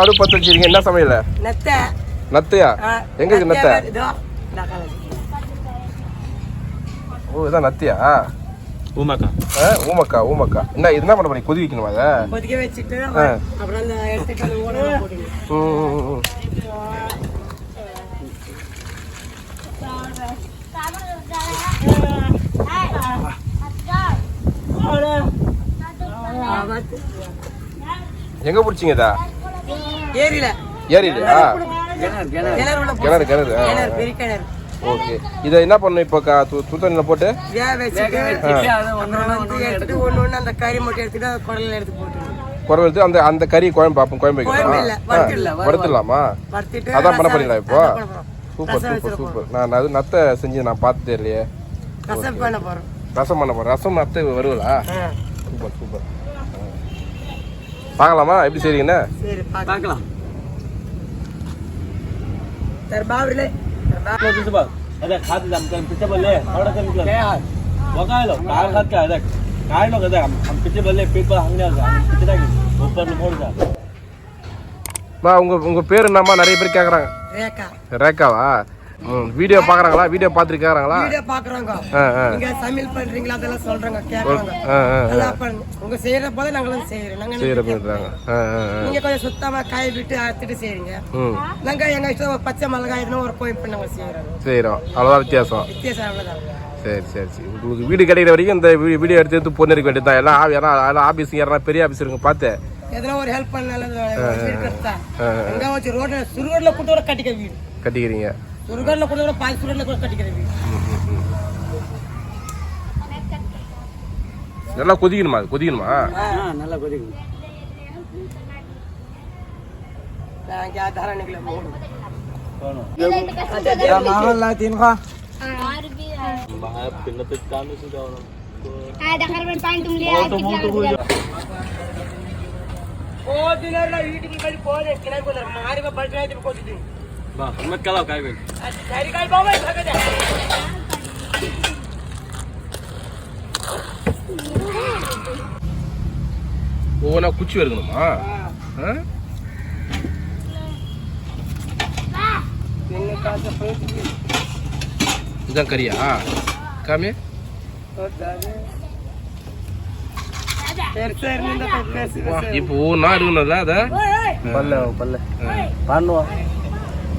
அடுப்பு பற்ற வச்சிருக்கீங்க. என்ன சமையல? நத்தை. நத்தையா? எங்க இருக்கு நத்தை. ஓ இதான் நத்தியா? ஊமாக்கா. ஆ, ஊமக்கா ஊமக்கா. என்ன இது என்ன பண்ண போறீங்க? கொதி வைக்கணுமா அதை கொதிக்க வச்சுட்டு ஆ. அப்புறம் அந்த. எங்க பிடிச்சிங்க இதா? ஏரியில. ஏரியிலையா கிணறு கிணறு கிணறு ஓகே. இதை என்ன பண்ணணும் இப்போ சுத்தண்ணில் போட்டு? வேக வச்சுட்டு அப்புறம் வந்து எடுத்துட்டு ஒண்ணு ஒண்ணு அந்த கறி மட்டும் எடுத்துட்டு அந்த குடல்ல எடுத்து போட்டுருங்க குழம்பு எடுத்து அந்த அந்த கறி குழம்பு பார்ப்போம் குழம்பு வைக்கணுமா வறுத்துடலாம், அதான் பண்ண போறீங்களா இப்போ. Super super super. நான் அது நத்தை செஞ்சு நான் பார்த்ததே இல்லையே. ரசம் பண்ண போறோம். ரசம் பண்ண போறேன் ரசம் நத்தை வருவலா சூப்பர் சூப்பர். பார்க்கலாமா? எப்படி செய்றீங்கன்னு? சரி பாக்கலாம் பார்க்கலாம் தர்பாவிலே पिछे बघ अरे खात जा आमच्या पिछे बोलले थोडं कमी कर बघायलो काय खात काय अरे काय नको अरे आम पिछे बोलले पीठ पर हंगने पिछे नाही ऊपर मोड जा மா உங்க உங்க பேர் என்னம்மா நிறைய பேர் கேக்குறாங்க ரேகா ரேக்காவா ம் வீடியோ பார்க்கறாங்களா வீடியோ பார்த்துட்டு கேக்குறாங்களா வீடியோ பாக்குறோங்க. நீங்க சமையல் பண்றீங்களா அதெல்லாம் சொல்றாங்க கேக்குறாங்க. உங்க செய்யற போல நாங்களும் செய்யறோம். நாங்க ஆ ஆ நீங்க கொஞ்சம் சுத்தமா காய விட்டு அறுத்துட்டு செய்றீங்க. நாங்க எங்க இஷ்டம் பச்சை மிளகாய் எதுனா ஒரு கோயில் பண்ணி செய்யறோம் செய்கிறோம் அவ்வளோதான் வித்தியாசம். வித்தியாசம் அவ்வளவுதான். சரி சரி சரி. உங்களுக்கு வீடு கிடைக்கிற வரைக்கும் இந்த வீடியோ எடுத்து எடுத்து பொண்ணு இருக்க வேண்டியது தான் எல்லாம் யாரா எல்லாம் ஆஃபீஸ் யாரா பெரிய ஆஃபீஸ் இருக்குங்க பார்த்து. எதனா ஒரு ஹெல்ப் பண்ணாலும் கட்டா எங்க வச்சு ரோட்ல சுருகோட்ல கூட ஒரு கட்டிக்க வீடு. கட்டிக்கிறீங்க. ஒரு ரூபாயில் கூட பாய் சுடல கூட கட்டிக்கிறது. நல்லா கொதிக்கணுமா? அது கொதிக்கணுமா நல்லா கொதிக்கணும் పోతున్నారు వీటికి మళ్ళీ పోలేదు మారిగా పడిపోయింది కొద్దిది બા મત કલાવ કાઈ બેન તારી કાઈ બાબા ભાગે જા ஒவ்வொன்றா குச்சி வருக்கணுமா இதுதான் கறியா காமி இப்போ நான் இருக்கணும்ல அத பல்ல பல்ல பண்ணுவான்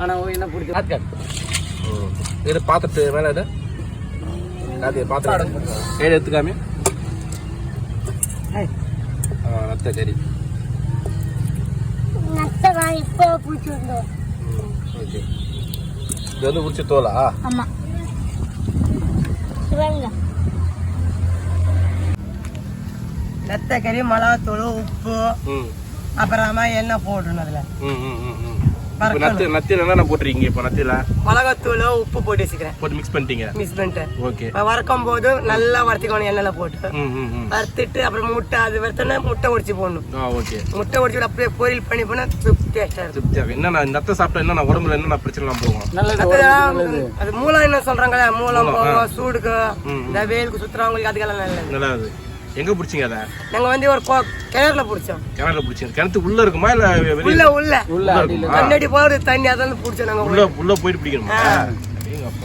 ஆனால் என்ன பிடிச்சி ஆட்கார் இது பார்த்துட்டு மேலே இது. காதியை பார்த்து கையில் எடுத்துக்காமி. நத்த சரி இது வந்து பிடிச்ச தோலா? ஆமாம் நத்த கறி மிளகாத்தூள் உப்பு அப்புறமா எண்ணெய் போடணும் அதில். ம் ம் ம். நத்து என்னென்ன போட்டிருக்கீங்க இப்போ? மிளகாத்தூள் உப்பு போட்டு வச்சுக்கிறேன். போட்டு மிக்ஸ் பண்ணிட்டீங்க? மிஸ் பண்ணிட்டு. ஓகே. வறுக்கும் போது நல்லா வறுத்துக்கணும் எண்ணெயில போட்டு. வறுத்துட்டு அப்புறம் முட்டை அது வறுத்தோன்னா முட்டை உடைச்சு போடணும். ஆ ஓகே. முட்டை உடைச்சு அப்படியே பொரியல் பண்ணி போனா இருக்கும் திருப்தியாக என்னென்ன நத்தை சாப்பிட்டா என்னென்ன உடம்புல என்னென்ன பிரச்சனைலாம் போகும்? அது அது மூலம் என்ன சொல்றாங்க மூலம் போகும் சூடுக்கு இந்த வெயிலுக்கு சுத்துறவங்களுக்கு அதுக்கெல்லாம் நல்லது. நல்லா இது எங்கே பிடிச்சிங்க அதை? நாங்க வந்து ஒரு கொ- கிணறுல பிடிச்சோம். கிணறுல பிடிச்சிங்க. கிணத்து உள்ளே இருக்குமா இல்லை வெளியே? உள்ள உள்ள. உள்ள கண்ணாடி போகுது தண்ணி அதான் பிடிச்சோம் நாங்க உள்ள உள்ள போயிட்டு பிடிக்கணுமா.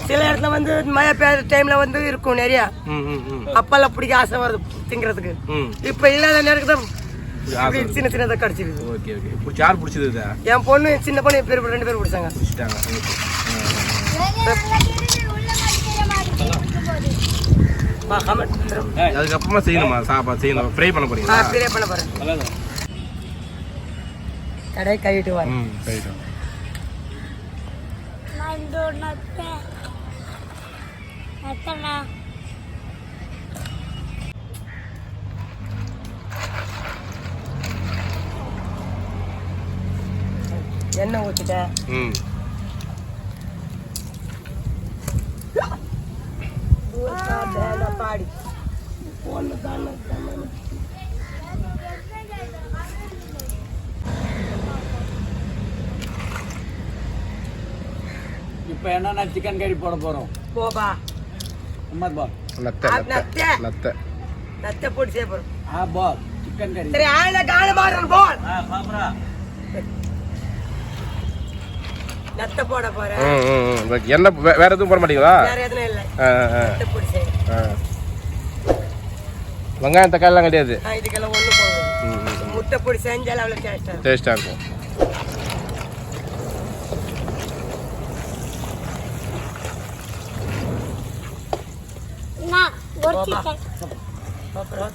சில இடத்துல வந்து மழை பெய்யுற டைம்ல வந்து இருக்கும் நிறைய. ம் ம் ம். அப்பெல்லாம் பிடிக்க ஆசை வருது திங்கிறதுக்கு. ம். இப்ப இல்லாத நேரத்துக்கு தான் சின்ன சின்னதா கடிச்சிருக்கு ஓகே ஓகே. பிடிச்சி யார் பிடிச்சது இதை? என் பொண்ணு சின்ன பொண்ணு பேர் ரெண்டு பேரும் பிடிச்சாங்க பிடிச்சிட்டாங்க வா, comment பண்றோம். அதுக்கப்புறமா செய்யணுமா? சாப்பாடு செய்யணும். ஃப்ரை பண்ண ஆ, போறீங்களா பெரிய பண்ண போறேன். கடை கையிட்டு வர ம் na எண்ணெய் ஊற்றிட்டேன் ம். பாடி ஒன்று தானே இப்போ என்னன்னா சிக்கன் கறி போட போறோம். போபா அம்மா பா நத்தை நத்தை நத்தை. நத்தை போட்டு செய்ய போகிறோம் ஆ பால். சிக்கன் கறி சரி ஆயில கால மாறன் போல். ஆ பாப்பரா நத்தை போட போறேன். வே- வேற எதுவும் போட மாட்டீங்களா? வேற எதுவும் இல்லை. வெங்காயம் தக்காளிலாம் கிடையாது? இதுக்கெல்லாம் ஒண்ணு போகும் முட்டை பொடி செஞ்சாலும் அவ்வளோ டேஸ்டாக டேஸ்ட்டாக இருக்கும். நான் ஒரு போப்பா. சிக்கன் அப்புறம்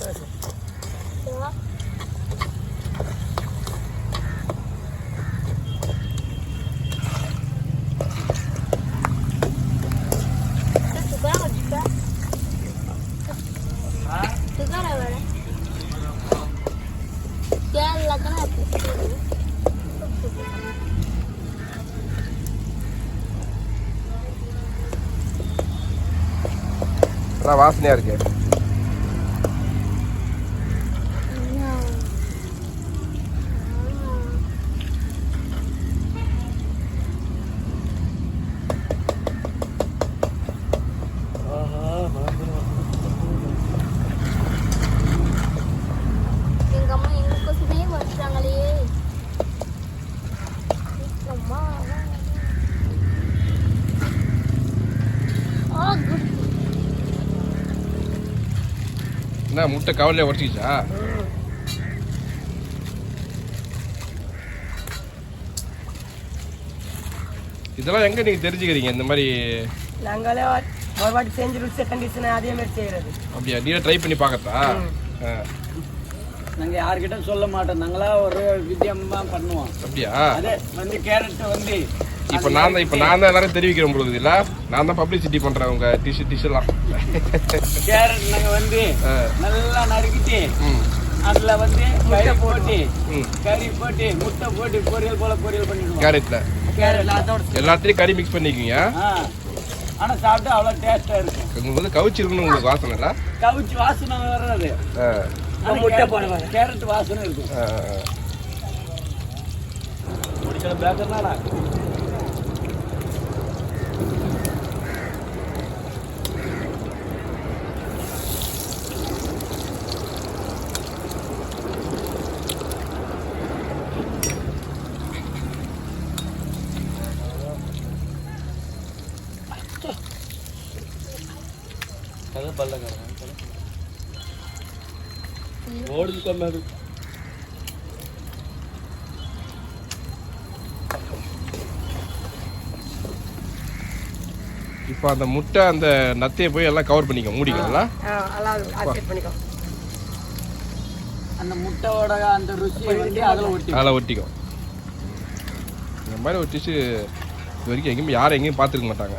lakukan வாசனையாக இருக்கு எங்க அம்மா எங்க கொசுமே வந்துட்டாங்களே அம்மா ஓ குட் என்ன முட்டை கவலையாக உடச்சிக்கிச்சா? இதெல்லாம் எங்கே நீங்கள் தெரிஞ்சுக்கிறீங்க இந்த மாதிரி? நாங்களே ஒரு வாட்டி செஞ்சு ருசி கண்டிஷன் அதே மாதிரி செய்யறது. அப்படியா? நீயே ட்ரை பண்ணி பார்க்கறதா? நாங்க யார்கிட்ட சொல்ல மாட்டோம். நாங்களா ஒரு வித்தியமா பண்ணுவோம். அப்படியா? அதே வந்து கேரட் வந்து இப்போ நான் தான் இப்போ நான் தான் எல்லாரும் தெரிவிக்கிறேன் இல்லை? நான் தான் பப்ளிசிட்டி பண்ணுறேன் உங்கள் டிஷ்யூ டிஷ்ஷெல்லாம் கேரட் நாங்க வந்து. நல்லா நறுக்கிட்டு ம். அதுல வந்து கறி போட்டு. ம். கறி போட்டு முட்டை போட்டு பொரியல் போல பொரியல் பண்ணிடுவோம். கேரட்டில் கேரட் அதோட எல்லாத்தையும் கறி மிக்ஸ் பண்ணிக்கிங்க? ஆ. ஆனா சாப்பிட்டா அவ்வளவு டேஸ்டா இருக்கும். உங்களுக்கு வந்து கவிச்சு இருக்கணும் உங்களுக்கு வாசனை இல்லை? கவிச்சு வாசனை ஆனா முட்டை கேரட் போடுவாங்க. கேரட் வாசனை இருக்கும். முடிக்கிற பேக்கர்னாடா கொண்டாடு இப்போ அந்த முட்டை அந்த நத்தையை போய் எல்லாம் கவர் பண்ணிக்க மூடிக்கல ஆ, எல்லாம் அது செட் பண்ணிக்கோ. அந்த முட்டையோட அந்த ருசியை வந்து அதில் ஒட்டி அதில் ஒட்டிக்கும் இந்த மாதிரி ஒரு டிஷ்ஷு இது வரைக்கும் எங்கேயும் யாரும் எங்கேயும் பார்த்துருக்க மாட்டாங்க.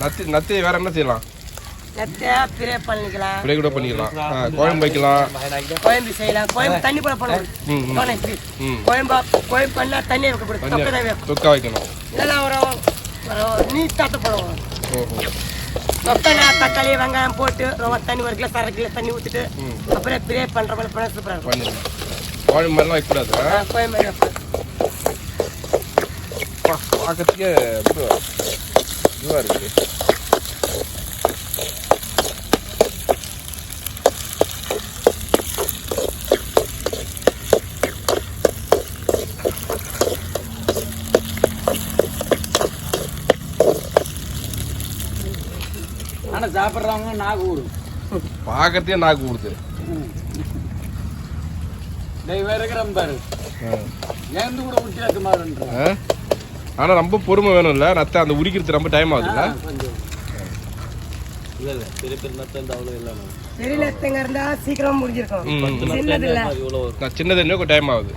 நத்தி நத்தையை வேற என்ன செய்யலாம்? நத்தை பிரே பண்ணிக்கலாம். இப்படியே கூட பண்ணிக்கலாம். குழம்பு வைக்கலாம். குழம்பு செய்யலாம். குழம்பு தண்ணி போல பண்ணலாம் குழம்பா குழம்பு பண்ணா தண்ணி வைக்கக்கூடாது தண்ணி தொக்கை வைக்கணும் தொக்கா வைக்கணும். இல்லைன்னா ஒரு ஒரு நீட் தாத்த போடுவோம். தொக்கை நான் தக்காளி வெங்காயம் போட்டு ரொம்ப தண்ணி ஒரு கிலோ அரை கிலோ தண்ணி ஊற்றிட்டு அப்புறம் பிரே பண்ணுற மாதிரி பண்ண சூப்பராக இருக்கும். குழம்பு மாதிரிலாம்? ஆ, குழம்பு மாதிரி பார்க்கறதுக்கே இதுவாக இருக்கு. சாப்பிட்றவங்க நாக்கு ஊடும் பார்க்கறதுக்கே நாக்கு தெய்வம் இருக்கிற பாரு. ஏந்து கூட விட்டு வைக்க மாட்டேன்ற ஆனால் ரொம்ப பொறுமை வேணும்ல. நத்தை அந்த உரிக்கிறது ரொம்ப டைம் ஆகுதுல்ல? இல்ல இல்ல. பெரிய பெரிய நத்தை இந்த அவ்வளோ இல்லை பெரிய நெத்தங்க இருந்தா சீக்கிரம் முடிஞ்சிருக்கும். சின்னது இல்ல. நான் சின்னது இன்னும் டைம் ஆகுது.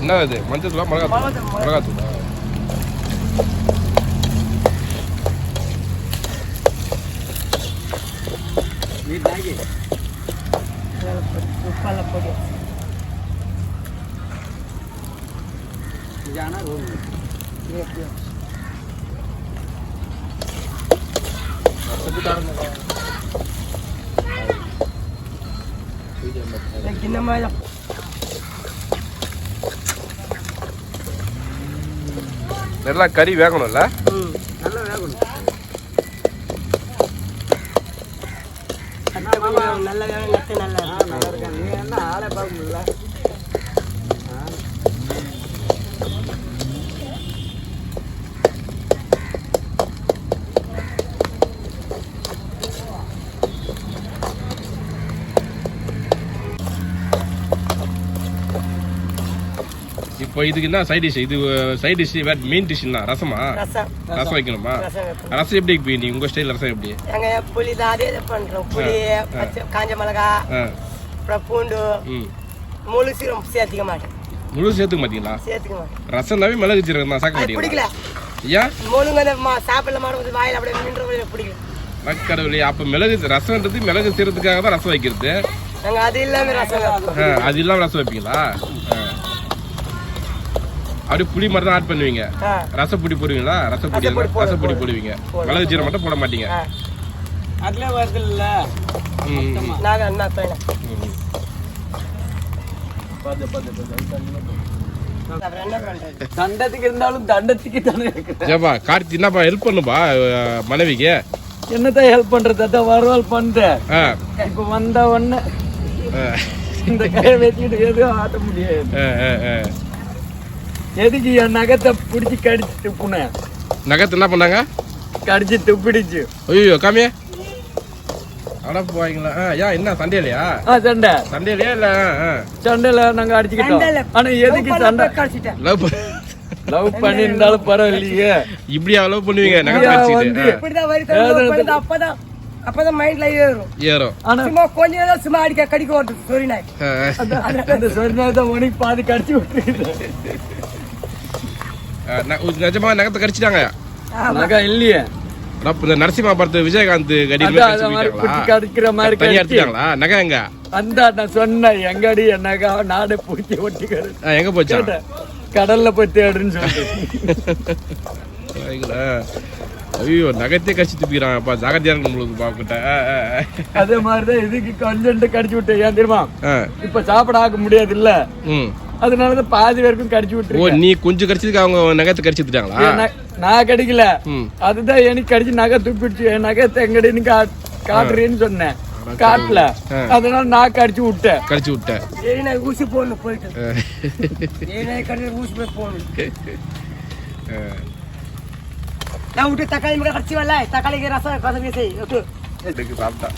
என்ன அது மஞ்சள் மிளகா மிளகாத்தூள், மிளகா தூளா உப்பால பொடி இந்த மாதிரி தான். நல்லா கறி வேகணும்ல ம், நல்லா வேகணும் நெத்தை கொஞ்சம் நல்லா வேகணும் நெத்தை நல்லா நல்லா இப்போ இதுக்கு என்ன சைட் டிஷ் இது சைட் டிஷ் வேற மெயின் டிஷ் என்ன? ரசமா? ரசம். ரசம் வைக்கணுமா? ரசம் எப்படி வைப்பீங்க நீ? உங்க ஸ்டைல் ரசம் எப்படி? நாங்க புளி தான் அதே பண்றோம். புளி காஞ்ச மிளகா ஆ. அப்புறம் பூண்டு. முழு சீரம் சேர்த்துக்க மாட்டேன். முழு சேர்த்துக்க மாட்டீங்களா? மாட்டேன் ரசம்னாவே மிளகு ஜீரகம் தான் சாக்க மாட்டீங்களா? ஏன்? முழுங்க அந்த மா- சாப்பிடல மாடும்போது வாயில அப்படியே நின்ற வரையும் பிடிக்கல. கடவுளே அப்ப மிளகு ரசம்ன்றது மிளகு செய்யறதுக்காக தான் ரசம் வைக்கிறது. அது இல்லாம ரசம் அது இல்லாம ரசம் வைப்பீங்களா? ஆ. அப்படியே புளி மட்டும் தான் ஆட் பண்ணுவீங்க. ரசப்பொடி போடுவீங்களா? ரசப்பொடி ரசப்பொடி போடு, ரசப்பொடி போடு. போடுவீங்க. போடு. மிளகு ஜீரகம் மட்டும் போட மாட்டீங்க. அதுல வருது இல்ல ம், ம், நாங்க என்ன பையன் ம். பாத்து பாத்து பாத்து அப்புறம் என்ன பண்றது தண்டத்துக்கு இருந்தாலும் தண்டத்துக்கு தானே ஏப்பா கார்த்தி என்னப்பா ஹெல்ப் பண்ணுப்பா மனைவிக்கு? என்னதான் ஹெல்ப் பண்றது? அதான் வரவால் பண்றேன். ஆ, இப்ப வந்த உடனே ஆ, இந்த கையை வச்சுக்கிட்டு எதுவும் ஆட்ட முடியாது. ஆ, ஆ, ஆ. எதுக்கு என் நகத்தை பிடிச்சி கடிச்சு துப்புனேன் நகத்து என்ன பண்ணாங்க? கடிச்சு துப்பிடுச்சு ஐயோ காமியே? அட போவாங்களா? ஆ ஏன் என்ன சண்டையிலையா? ஆ சண்டை. சண்டையிலையா இல்ல? சண்டையில நாங்க அடிச்சுக்கிட்டோம். ஆனா எதுக்கு சண்டை? லவ் லவ் பண்ணியிருந்தாலும் பரவாயில்லையே. இப்படியா லவ் பண்ணுவீங்க? நகை அப்பதான் அப்பதான் மைண்ட்ல ஏறும். ஏறும். ஆனா சும்மா கொஞ்ச நேரம் சும்மா அடிக்க கடிக்க வருது சொரி நாய். உனக்கு பாதி கடிச்சு நிஜமா நகத்தை கடிச்சிட்டாங்க? நகை இல்லையே. இந்த நரசிம்மா படத்து விஜயகாந்த் கடிக்கிற மாதிரி நகை எங்க? அந்த நான் சொன்னேன் எங்கடி என் நகை நாடே பிடிச்சி ஒட்டிக்கிறது எங்க போச்சா. கடல்ல போய் தேடுன்னு சொல்லிட்டு. ஐயோ, ஐயோ நகத்தையே கடிச்சு துப்பிக்கிறான் அப்பா ஜாகிரதையா இருக்கு உங்களுக்கு பாக்கிட்ட அதே மாதிரிதான் இதுக்கு கொஞ்சம் கடிச்சு விட்டேன். ஏன் தெரியுமா? இப்ப சாப்பிட ஆக முடியாது இல்ல அதனாலதான் பாதி பேருக்கும் கடிச்சு ஓ விட்டுருக்கேன் நீ கொஞ்சம் கடிச்சதுக்கு அவங்க நகத்தை கடிச்சு விட்டுட்டாங்களா நான் கடிக்கல. அதுதான் எனக்கு கடிச்சு நகை துப்பிடுச்சு. என் நகத்தை எங்கடின்னு காட்டுறேன்னு சொன்னேன். காட்டல. அதனால நான் கடிச்சு விட்டேன். கடிச்சு விட்டேன். ஊசி போடணும் போயிட்டு. ஊசி போய் போடணும். நான் விட்டு தக்காளி கடிச்சு வரல. தக்காளிக்கு ரசம் கசங்க செய் விட்டு இதுக்கு சாப்பிட்டா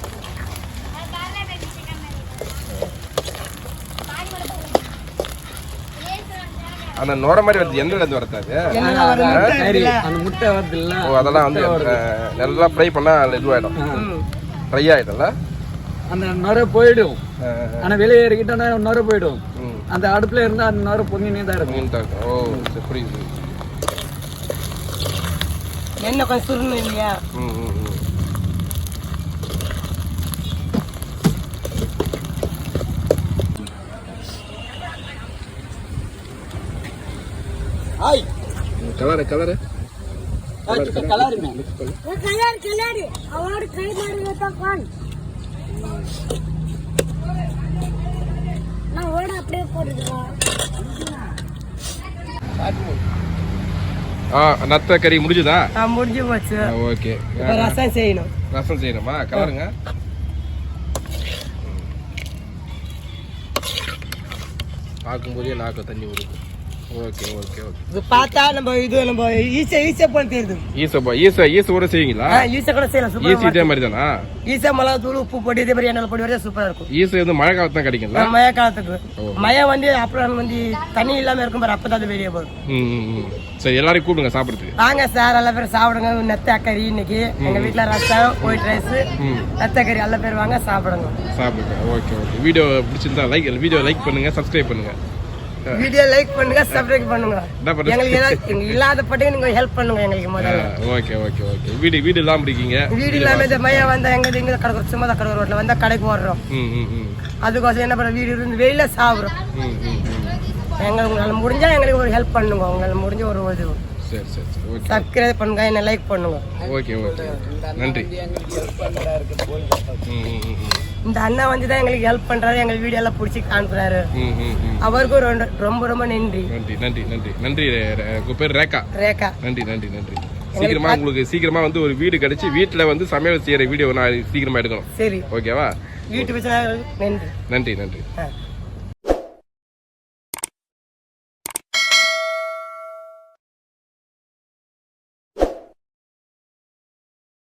அந்த நோர மாதிரி வருது. எந்த இருந்து வருது அது? அதெல்லாம் வந்து நல்லா ஃப்ரை பண்ணா இதுவாயிடும். ம். ஃப்ரை ஆயிடும்ல? அந்த நுரை போயிடும். அஹ், ஆனா வெளியே ஏறிக்கிட்டோன்னா நுரை போயிடும். அந்த அடுப்புல இருந்தா அந்த நுரை பொங்கினே தான் இருக்கும். ஓ சரி புரியுது. எண்ணெய் கொஞ்சம் சுருணும் இல்லையா? ம் ம் ம் ஹாய் கலரு கலரு கலாருமே கலர் கலர் அவரோட கை மாறுங்க தான் நான் ஓட அப்படியே போட்டுக்கலாம் ஆ நத்த கறி முடிஞ்சுதா? முடிஞ்சு போச்சு. ஓகே. இப்ப ரசம் செய்யணும். ரசம் செய்யணுமா? கலருங்க. பார்க்கும்போதே நாக்கு தண்ணி வருது ஓகே ஓகே ஓகே. இது பார்த்தா நம்ம இது நம்ம ஈஸியா ஈஸியா போல தெரியுது ஈசப்பா ஈச ஈச கூட செய்வீங்களா? ஈஸியா கூட செய்யலாம் சூப்பரா இதே மாதிரி தானா? ஈஸியா மிளகா தூள் உப்பு போட்டு இதே மாதிரி எண்ணெய் போட்டு வரையா சூப்பரா இருக்கும். ஈச வந்து மழை காலத்து தான் கிடைக்குங்களா மழை காலத்துக்கு. மழை வந்து அப்புறம் வந்து தண்ணி இல்லாம இருக்கும் பாரு அப்பதான் அது வெளியே போகும். சரி எல்லாரையும் கூப்பிடுங்க சாப்பிட்றதுக்கு. வாங்க சார் எல்லா பேரும் சாப்பிடுங்க. நெத்த கறி இன்னைக்கு எங்க வீட்டுல ரசம் ஒயிட் ரைஸ் நெத்த கறி எல்லா பேர் வாங்க சாப்பிடுங்க. சாப்பிடுங்க. Okay okay. வீடியோ பிடிச்சிருந்தா லைக் வீடியோ லைக் பண்ணுங்க சப்ஸ்கிரைப் பண்ணுங்க. வீடியோ லைக் பண்ணுங்க சப்ஸ்கிரைப் பண்ணுங்க. எங்களுக்கு ஏதாவது எங்களுக்கு இல்லாத பட்டு நீங்க ஹெல்ப் பண்ணுங்க எங்களுக்கு முதல்ல. ஓகே ஓகே ஓகே வீடு வீடு இல்லாமல் இருக்கீங்க. வீடு இல்லாம இந்த மையம் வந்தா எங்க இங்க கடற்கரை சும்மா தான் கடற்கரை ரோட்ல வந்தா கடைக்கு ஓடுறோம். ம் ம் ம். அதுக்கோசம் என்ன பண்ண வீடு இருந்து வெயில சாப்பிடுறோம் எங்க உங்களால முடிஞ்சா எங்களுக்கு ஒரு ஹெல்ப் பண்ணுங்க. உங்களால முடிஞ்ச ஒரு உதவி சரி சரி சரி. ஓகே சப்ஸ்கிரைப் பண்ணுங்க என்ன லைக் பண்ணுங்க. ஓகே ஓகே நன்றி. இந்த அண்ணா வந்து தான் எங்களுக்கு ஹெல்ப் பண்றாரு எங்களுக்கு வீடியோ எல்லாம் பிடிச்சி காண்புறாரு ம் ம் ம். அவருக்கும் ரொம்ப- ரொம்ப ரொம்ப நன்றி. நன்றி நன்றி நன்றி. நன்றி உங்க பேர் ரேகா? ரேகா. நன்றி நன்றி நன்றி. சீக்கிரமா உங்களுக்கு சீக்கிரமா வந்து ஒரு வீடு கிடைச்சி வீட்டுல வந்து சமையல் செய்யற வீடியோ நான் சீக்கிரமா எடுக்கணும். சரி. ஓகேவா வீட்டு நன்றி. நன்றி நன்றி.